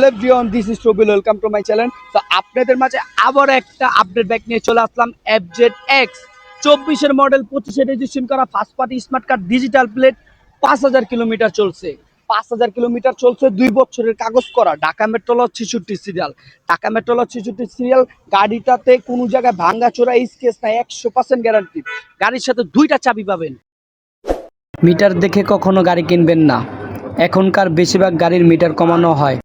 Hello ভিওন this is Robil welcome to my channel তো আপনাদের মাঝে আবার একটা আপডেট বাইক নিয়ে চলে আসলাম এফ জেড এক্স চব্বিশের মডেল পঁচিশে রেজিস্ট্রেশন করা first party smart card digital plate পাঁচ হাজার কিলোমিটার চলছে। পাঁচ হাজার কিলোমিটার চলছে দুই বছরের কাগজ করা, ঢাকা মেট্রোল ছেষট্টি সিরিয়াল ঢাকা মেট্রোল ছেষট্টি সিরিয়াল গাড়িটাতে কোনো জায়গায় ভাঙ্গা চোরা স্কেচ নাই, একশো পার্সেন্ট গ্যারান্টি গাড়ির সাথে দুইটা চাবি পাবেন। মিটার দেখে কখনো গাড়ি কিনবেন না। এখনকার বেশিরভাগ গাড়ির মিটার কমানো হয়।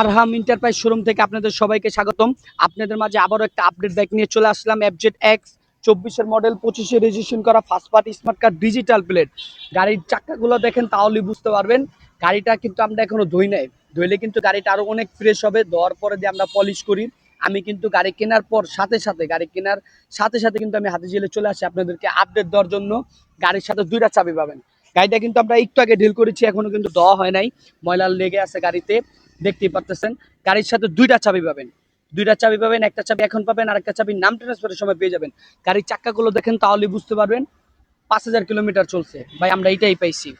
আরহাম ইন্টারপ্রাইজ শোরুম থেকে আপনাদের সবাইকে স্বাগতম। আপনাদের মাঝে আবারও একটা আপডেট বাইক নিয়ে চলে আসলাম। এফজেড এক্স চব্বিশের মডেল পঁচিশে রেজিস্ট্রেশন করা first party smart card digital plate গাড়ির চাক্কাগুলো দেখেন, তাহলেই বুঝতে পারবেন। গাড়িটা কিন্তু আমরা এখনও ধুই নাই। ধুইলে কিন্তু গাড়িটা আরও অনেক ফ্রেশ হবে। ধোয়ার পরে দিয়ে আমরা পলিশ করি। আমি কিন্তু গাড়ি কেনার পর সাথে সাথে, গাড়ি কেনার সাথে সাথে কিন্তু আমি হাতে জেলে চলে আসি আপনাদেরকে আপডেট দেওয়ার জন্য। গাড়ির সাথে দুইটা চাবি পাবেন। গাড়িটা কিন্তু আমরা একটু আগে ঢিল করেছি, এখনও কিন্তু দেওয়া হয় নাই। ময়লা লেগে আছে গাড়িতে। দেখতেই পারতেছেন। গাড়ির সাথে দুইটা চাবি পাবেন। দুইটা চাবি পাবেন, একটা চাবি এখন পাবেন আর একটা চাবি নাম ট্রান্সফারের সময় পেয়ে যাবেন। গাড়ির চাক্কাগুলো দেখেন তাহলে বুঝতে পারবেন, পাঁচ হাজার কিলোমিটার চলছে। ভাই, আমরা এটাই পাইছি।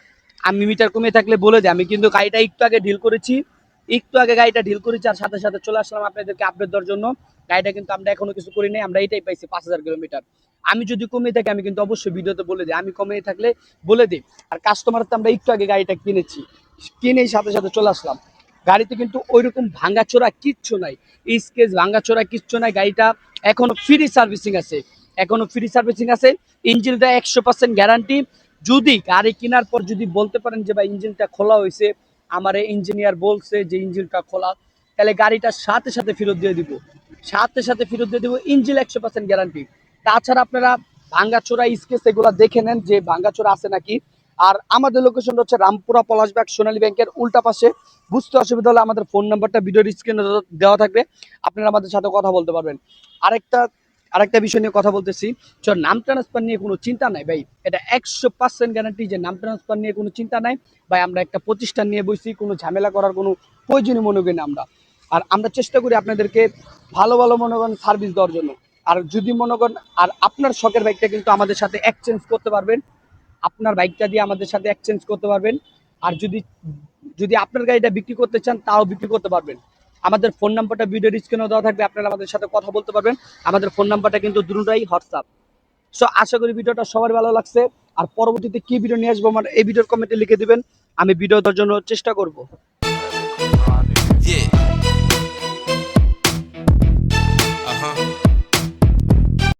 আমি মিটার কমে থাকলে বলে দিই আমি কিন্তু গাড়িটা একটু আগে ঢিল করেছি, একটু আগে গাড়িটা ঢিল করেছি আর সাথে সাথে চলে আসলাম আপনাদেরকে আপডেট দেওয়ার জন্য। গাড়িটা কিন্তু আমরা এখনও কিছু করি নাই, আমরা এইটাই পাইছি পাঁচ হাজার কিলোমিটার। আমি যদি কমে থাকি, আমি কিন্তু অবশ্যই ভিডিওতে বলে দিই। আমি কমে থাকলে বলে দিই। আর কাস্টমার তো আমরা একটু আগে গাড়িটা কিনেছি, কিনেই সাথে সাথে চলে আসলাম। গাড়িতে কিন্তু ওইরকম ভাঙ্গাচোরা কিচ্ছু নাই। স্কেচ ভাঙ্গাচোরা কিচ্ছু নাই। গাড়িটা এখনও ফ্রি সার্ভিসিং আছে। এখনও ফ্রি সার্ভিসিং আছে। ইঞ্জিনটা একশো পার্সেন্ট গ্যারান্টি যদি গাড়ি কেনার পর যদি বলতে পারেন যে, ভাই, ইঞ্জিনটা খোলা হয়েছে। আমার ইঞ্জিনিয়ার বলছে যে, ইঞ্জিনটা খোলা। তাহলে গাড়িটা সাথে সাথে ফেরত দিয়ে দিব। সাথে সাথে ফেরত দিয়ে দিব। ইঞ্জিন একশো পার্সেন্ট গ্যারান্টি তাছাড়া আপনারা ভাঙ্গাচোরা স্কেচ এগুলো দেখে নেন যে ভাঙ্গাচোরা আছে নাকি। আর আমাদের লোকেশন হচ্ছে রামপুরা পলাশ পলাশবাগ সোনালী ব্যাংকের উল্টা পাশে। বুঝতে অসুবিধা হলে আমাদের ফোন নাম্বারটা ভিডিওর স্ক্রিনে দেওয়া থাকবে। আপনারা আমাদের সাথে কথা বলতে পারবেন। আরেকটা আরেকটা বিষয় নিয়ে কথা বলতেছি। তো নাম ট্রান্সফার নিয়ে কোনো চিন্তা নাই ভাই। এটা একশো পার্সেন্ট গ্যারান্টি যে নাম ট্রান্সফার নিয়ে কোনো চিন্তা নাই। ভাই, আমরা একটা প্রতিষ্ঠান নিয়ে বসি কোনো ঝামেলা করার কোনো প্রয়োজনীয় মনে করি না আমরা। আর আমরা চেষ্টা করি আপনাদেরকে ভালো ভালো মনে করেন সার্ভিস দেওয়ার জন্য। আর যদি মনে করেন আর আপনার শখের বাইকটা কিন্তু আমাদের সাথে এক্সচেঞ্জ করতে পারবেন। আপনার বাইকটা দিয়ে আমাদের সাথে এক্সচেঞ্জ করতে পারবেন। আর যদি যদি আপনার গাড়িটা বিক্রি করতে চান, তাও বিক্রি করতে পারবেন। আমাদের ফোন নাম্বারটা ভিডিও স্ক্রিনে দেওয়া থাকবে, আপনারা আমাদের সাথে কথা বলতে পারবেন। আমাদের ফোন নাম্বারটা কিন্তু দুটোটাই হোয়াটসঅ্যাপ সো আশা করি ভিডিওটা সবার ভালো লাগছে। আর পরবর্তীতে কি ভিডিও নিয়ে আসব আমার, এই ভিডিওর কমেন্টে লিখে দিবেন। আমি ভিডিও দেওয়ার জন্য চেষ্টা করব।